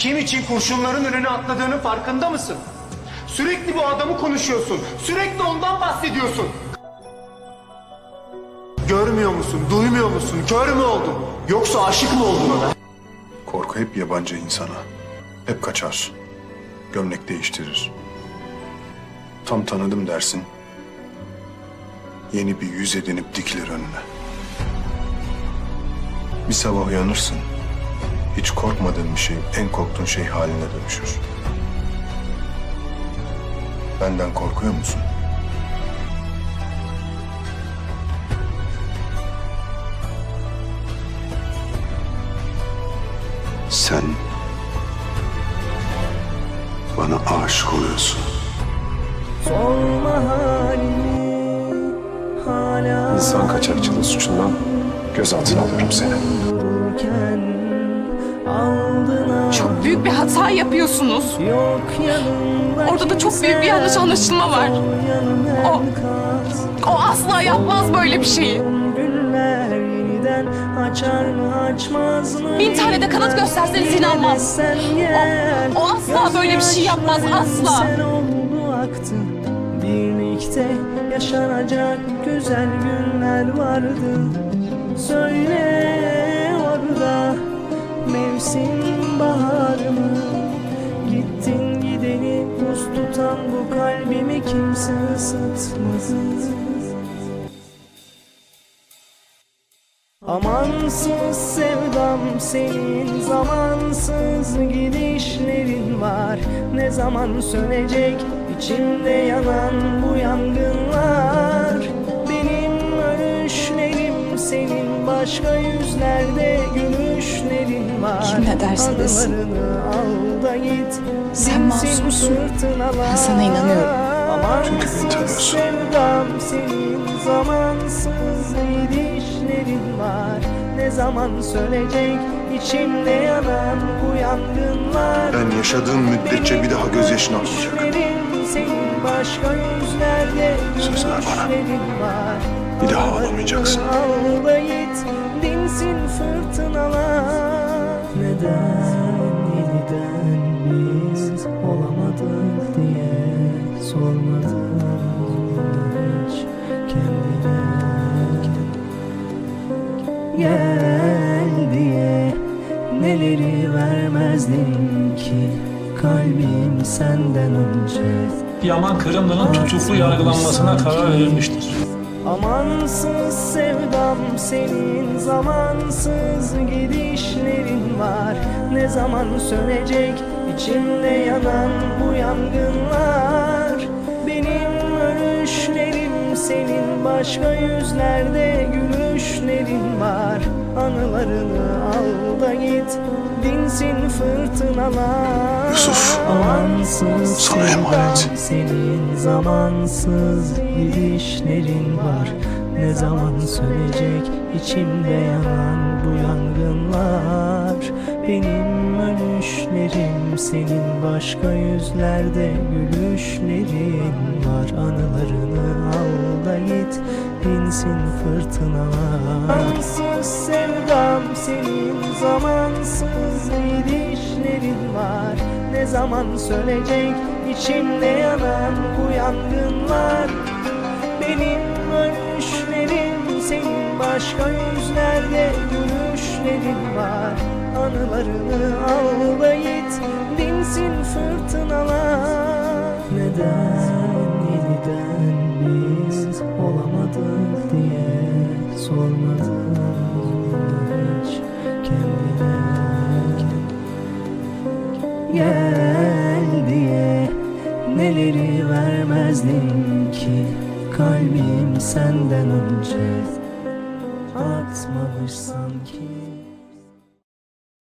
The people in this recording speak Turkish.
Kim için kurşunların önüne atladığının farkında mısın? Sürekli bu adamı konuşuyorsun. Sürekli ondan bahsediyorsun. Görmüyor musun? Duymuyor musun? Kör mü oldun? Yoksa aşık mı oldun ona? Korku hep yabancı insana. Hep kaçar. Gömlek değiştirir. Tam tanıdım dersin. Yeni bir yüz edinip dikilir önüne. Bir sabah uyanırsın. Hiç korkmadığın bir şey en korktuğun şey haline dönüşür. Benden korkuyor musun? Sen bana aşık oluyorsun. Sorma halimi hala İnsan kaçakçılığı suçundan gözaltına alıyorum seni. Büyük bir hata yapıyorsunuz. Orada da çok büyük bir yanlış anlaşılma var. O- O asla yapmaz böyle bir şeyi. Bin tane de kanıt gösterseniz. Sen gel. O asla böyle bir şey yapmaz, asla. Birlikte yaşanacak güzel günler vardı. Söyle orada mevsim bahar mı? Gittin gideni buz tutan bu kalbimi kimse ısıtmaz. Amansız sevdam senin zamansız gidişlerin var Ne zaman sönecek içimde yanan bu yangınlar Benim ölüşlerim senin başka yüzlerde var Kim ne derse desin. Anılarını al da git Sen masumsun. Ben sana inanıyorum. Çünkü beni tanıyorsun. zamansız gidişlerin var Ne zaman sönecek içimde yanan bu yangınlar Ben yaşadığım müddetçe bir daha gözyaşın akmayacak. Senin başka yüzlerde Söz ver bana. gülüşlerin var Bir daha ağlamayacaksın. Al da git dinsin fırtınalar Neden yeniden biz olamadık diye sormadın hiç kendine Gel diye neleri vermezdim ki kalbim senden önce Yaman Kırımlı'nın tutuklu yargılanmasına karar verilmiştir. Amansız sevdam senin zamansız gidişlerin var. Ne zaman sönecek içimde yanan bu yangınlar? Benim ölüşlerim senin başka yüzlerde gülüşlerin var. Anılarını al da git dinsin fırtınalar. Yusuf, Amansız sana emanet. senin zamansız gidişlerin var. Ne zaman sönecek içimde yanan bu yangınlar? Benim ölüşlerim senin başka yüzlerde gülüşlerin var. Anılarını al da git dinsin fırtınalar Amansız sevdam senin zamansız gidişlerin var. Ne zaman sönecek içimde yanan bu yangınlar? Benim ölüşlerim senin başka yüzlerde gülüşlerin var. Anılarını al da git dinsin fırtınalar. Neden olamadık diye sormadın hiç kendine. Gel neleri vermezdim ki Kalbim senden önce atmamış sanki